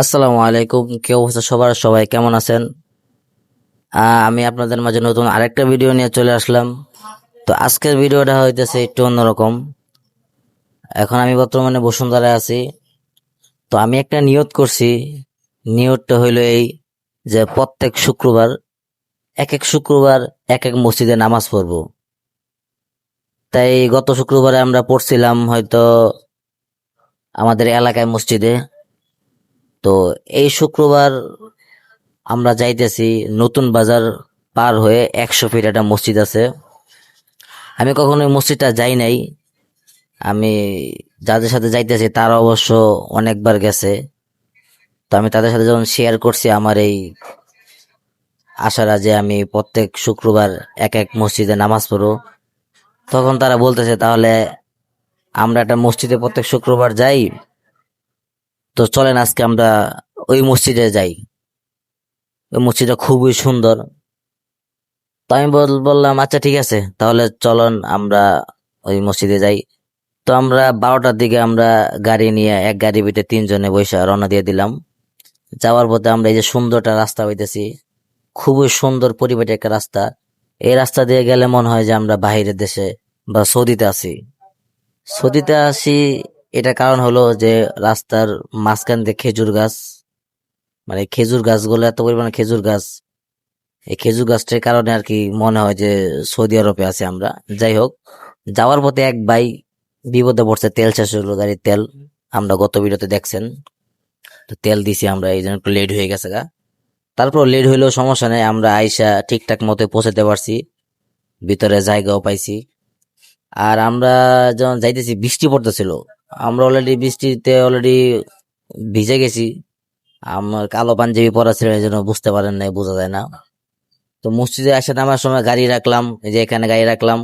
আসসালামু আলাইকুম, কি অবস্থা সবার? সবাই কেমন আছেন? আমি আপনাদের মাঝে নতুন আরেকটা ভিডিও নিয়ে চলে আসলাম। তো আজকের ভিডিওটা হইতেছে একটু অন্যরকম। এখন আমি বর্তমানে বসুন্ধরায় আছি। তো আমি একটা নিয়ত করছি। নিয়তটা হইল এই যে প্রত্যেক শুক্রবার, এক এক শুক্রবার এক এক মসজিদে নামাজ পড়ব। তাই গত শুক্রবারে আমরা পড়ছিলাম হয়তো আমাদের এলাকায় মসজিদে। তো এই শুক্রবার আমরা যাইতেছি নতুন বাজার পার হয়ে একশো ফিট একটা মসজিদ আছে। আমি কখনো মসজিদটা যাই নাই। আমি যাদের সাথে যাইতেছি তারা অবশ্য অনেকবার গেছে। তো আমি তাদের সাথে যখন শেয়ার করছি আমার এই আশারা যে আমি প্রত্যেক শুক্রবার এক এক মসজিদে নামাজ পড়ো তখন তারা বলতেছে, তাহলে আমরা একটা মসজিদে প্রত্যেক শুক্রবার যাই তো চলেন আজকে আমরা ওই মসজিদে যাই। ওই মসজিদটা খুবই সুন্দর। তো আমি বল- বললাম আচ্ছা ঠিক আছে, তাহলে চলুন আমরা ওই মসজিদে যাই। তো আমরা বারোটার দিকে আমরা গাড়ি নিয়ে এক গাড়ি ভিতরে তিনজনে বসে রওনা দিয়ে দিলাম। যাওয়ার পথে আমরা এই যে সুন্দরটা রাস্তা হইতেছি, খুবই সুন্দর পরিবেটের একটা রাস্তা। এই রাস্তা দিয়ে গেলে মনে হয় যে আমরা বাইরের দেশে বা সৌদিতে আছি। সৌদিতে আসি এটা কারণ হলো যে রাস্তার মাঝখান দিয়ে খেজুর গাছ মানে খেজুর গাছগুলো এত পরিমাণে খেজুর গাছ, এই খেজুর গাছটার কারণে আর কি মনে হয় যে সৌদি আরবে আছি আমরা। যাই হোক, যাওয়ার পথে এক ভাই বিপদে পড়ছে, তেল শেষ হলো গাড়ির তেল। আমরা গত ভিডিওতে দেখছেন, তো তেল দিছি আমরা, এই জন্য একটু লেট হয়ে গেছে গা। তারপর লেট হইলেও সমস্যা নেই, আমরা আইসা ঠিকঠাক মতো পৌঁছাতে পারছি, ভিতরে জায়গাও পাইছি। আর আমরা যখন যাইতেছি, বৃষ্টি পড়তেছিল। আমরা অলরেডি বৃষ্টিতে অলরেডি ভিজে গেছি। আমার কালো পাঞ্জাবি পরা ছিল এই জন্য বুঝতে পারেন নাই, বোঝা যায় না। তো মসজিদে আসে নামার সময় গাড়ি রাখলাম, এই যে এখানে গাড়ি রাখলাম।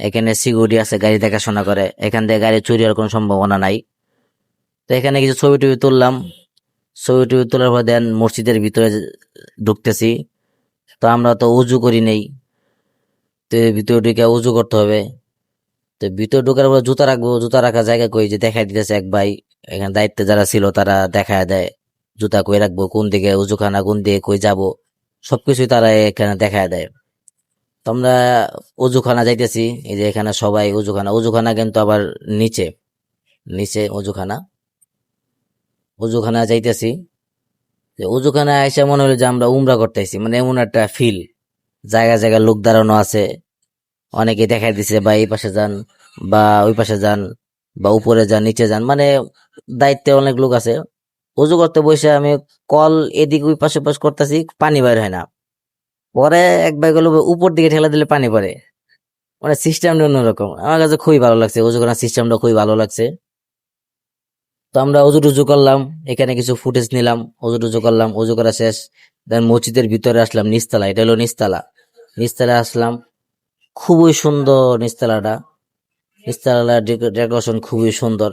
এখানে সিকিউরিটি আছে, গাড়ি দেখাশোনা করে। এখান থেকে গাড়ি চুরি হওয়ার কোনো সম্ভাবনা নাই। তো এখানে কিছু ছবি টবি তুললাম। ছবি টবি তোলার পর দেন মসজিদের ভিতরে ঢুকতেছি। তো আমরা তো উজু করি নেই। তো ভিতরে ঢুকে উজু করতে হবে। তো ভিতরে ঢোকার পর জুতা রাখব, জুতা রাখার জায়গা কই? যে দেখাই দিতেছে এক ভাই, এখানে দায়িত্বে যারা ছিল তারা দেখায় দেয়, জুতা কই রাখব, কোন দিকে উজুখানা, কোন দিকে কই যাব, সবকিছুই তারা এখানে দেখায় দেয়। তো আমরা উজুখানা যাইতেছি, এই যে এখানে সবাই উজুখানা উজুখানা কিন্তু আবার নিচে নিচে উজুখানা উজুখানা যাইতেছি। যে উজুখানা এসে মনে হলো যে আমরা উমরা করতেছি মানে এমন একটা ফিল জায়গা জায়গা লোক দাঁড়ানো আছে অনেকে দেখাই দিছে বা এই পাশে যান বা ওই পাশে যান বা উপরে যান, নিচে যান। মানে দায়িত্বে অনেক লোক আছে। উজু করতে বসে আমি কল এদিক ওই পাশে পাশ করতেছি, পানি বাইর হয় না। পরে এক ভাই গেল উপর দিকে ঠেলা দিলে পানি পড়ে। মানে সিস্টেমটা অন্যরকম। আমার কাছে খুবই ভালো লাগছে। উজু করার সিস্টেমটা খুবই ভালো লাগছে। তো আমরা উজু টুজু করলাম, এখানে কিছু ফুটেজ নিলাম উজু টুজু করলাম উজু করা শেষ। দেন মসজিদের ভিতরে আসলাম নিস্তালা এটা হলো নিস্তালা নিস্তালা আসলাম। খুবই সুন্দর নিস্তালাটা। নিস্তালা ডেকোরেশন খুবই সুন্দর।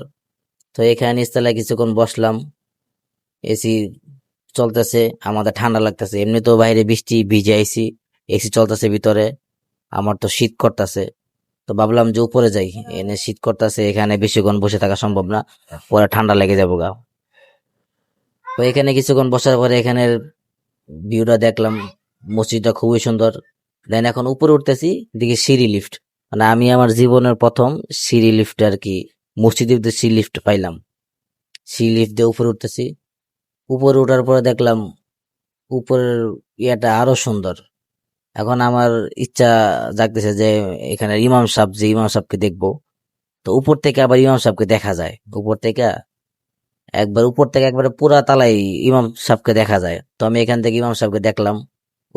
তো এখানে নিস্তালায় কিছুক্ষণ বসলাম। এসি চলতেছে, আমাদের ঠান্ডা লাগতেছে। এমনি তো বাইরে বৃষ্টি, ভিজে আইসি এসি চলতেছে ভিতরে। আমার তো শীত করতেছে। তো ভাবলাম যে উপরে যাই। এনে শীত করতেছে, এখানে বেশিক্ষণ বসে থাকা সম্ভব না। পরে ঠান্ডা লেগে যাব গা। তো এখানে কিছুক্ষণ বসার পরে এখানের ভিউটা দেখলাম। মসজিদটা খুবই সুন্দর। দেন এখন উপরে উঠতেছি দেখি সিঁড়ি লিফট মানে আমি আমার জীবনের প্রথম সিঁড়ি লিফট আর কি, মসজিদের ভিতরে সিঁড়ি লিফট পাইলাম। সিঁড়ি লিফট দিয়ে উপরে উঠতেছি। উপরে ওঠার পরে দেখলাম উপরের ইয়েটা আরও সুন্দর। এখন আমার ইচ্ছা জাগতেছে যে এখানে ইমাম সাহেব, যে ইমাম সাহেবকে দেখব। তো উপর থেকে আবার ইমাম সাহেবকে দেখা যায়। উপর থেকে একবার, উপর থেকে একবার পুরা তালাই ইমাম সাহেবকে দেখা যায়। তো আমি এখান থেকে ইমাম সাহেবকে দেখলাম।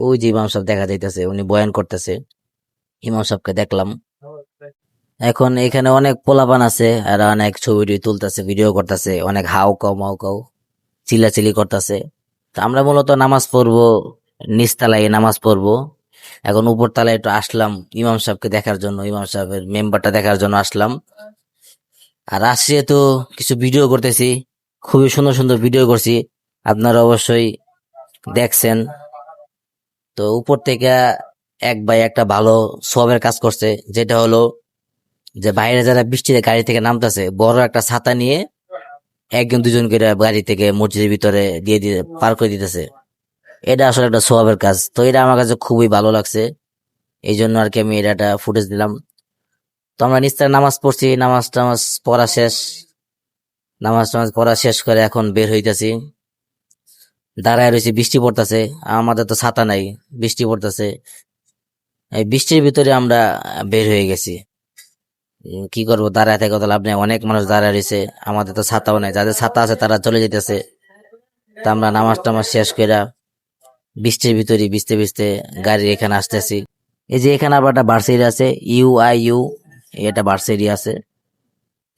ওই যে ইমাম সাহেব দেখা যাইতেছে, উনি বয়ান করতেছে। ইমাম সাহেবকে দেখলাম। এখন এখানে অনেক পোলাপান আছে, আর অনেক ছবি তুলতেছে, ভিডিও করতেছে, অনেক হাও কাও মাও কাও চিল্লাচিল্লি করতেছে। আমরা মূলত নামাজ পড়ব নিচতলায় নামাজ পড়ব। এখন উপর তলায় একটু আসলাম ইমাম সাহেবকে দেখার জন্য, ইমাম সাহেবের মেম্বারটা দেখার জন্য আসলাম। আর আসছে তো কিছু ভিডিও করতেছি, খুবই সুন্দর সুন্দর ভিডিও করছি, আপনারা অবশ্যই দেখছেন। তো উপর থেকে এক ভাই একটা ভালো সবের কাজ করছে, যেটা হলো যে বাইরে যারা বৃষ্টিতে গাড়ি থেকে নামতেছে, বড় একটা ছাতা নিয়ে একজন দুজন করে গাড়ি থেকে মসজিদের ভিতরে দিয়ে দিয়ে পার করে দিতেছে। এটা আসলে একটা স্বভাবের কাজ। তো এটা আমার কাছে খুবই ভালো লাগছে। এই জন্য আর কি আমি এটা একটা ফুটেজ দিলাম। তো আমরা নিস্তার নামাজ পড়ছি, নামাজ টামাজ পড়া শেষ। নামাজ টামাজ পড়া শেষ করে এখন বের হইতাছি। দাঁড়ায় রয়েছে, বৃষ্টি পড়তেছে। আমাদের তো ছাতা নাই, বৃষ্টি পড়তেছে। এই বৃষ্টির ভিতরে আমরা বের হয়ে গেছি। কি করব, দাঁড়ায় থেকে লাভ নেই। অনেক মানুষ দাঁড়ায় রয়েছে, আমাদের তো ছাতাও নাই। যাদের ছাতা আছে তারা চলে যেতেছে। তা আমরা নামাজ টামাজ শেষ করে বৃষ্টির ভিতরে ভিজতে ভিজতে গাড়ি এখানে আসতেছি। এই যে এখানে আবার একটা বার্সেরি আছে, ইউ আই ইউ, এটা বার্সেরি আছে।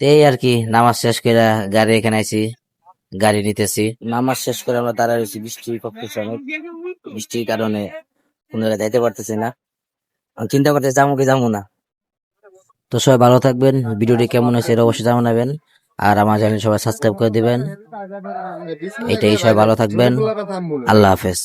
এই আর কি, নামাজ শেষ করে গাড়ি এখানে আইছি। গাড়ি নিতেছি। নামাজ শেষ করে আমরা দাঁড়ায় রয়েছি, বৃষ্টি পড়তেছে অনেক। বৃষ্টির কারণে কোনো যাইতে পারতেছি না। চিন্তা করতে যাব কি যাব না। তো সবাই ভালো থাকবেন, ভিডিওটি কেমন হয়েছে এটা অবশ্যই জানাবেন। আর আমার চ্যানেল সবাই সাবস্ক্রাইব করে দিবেন। এটাই, সবাই ভালো থাকবেন। আল্লাহ হাফেজ।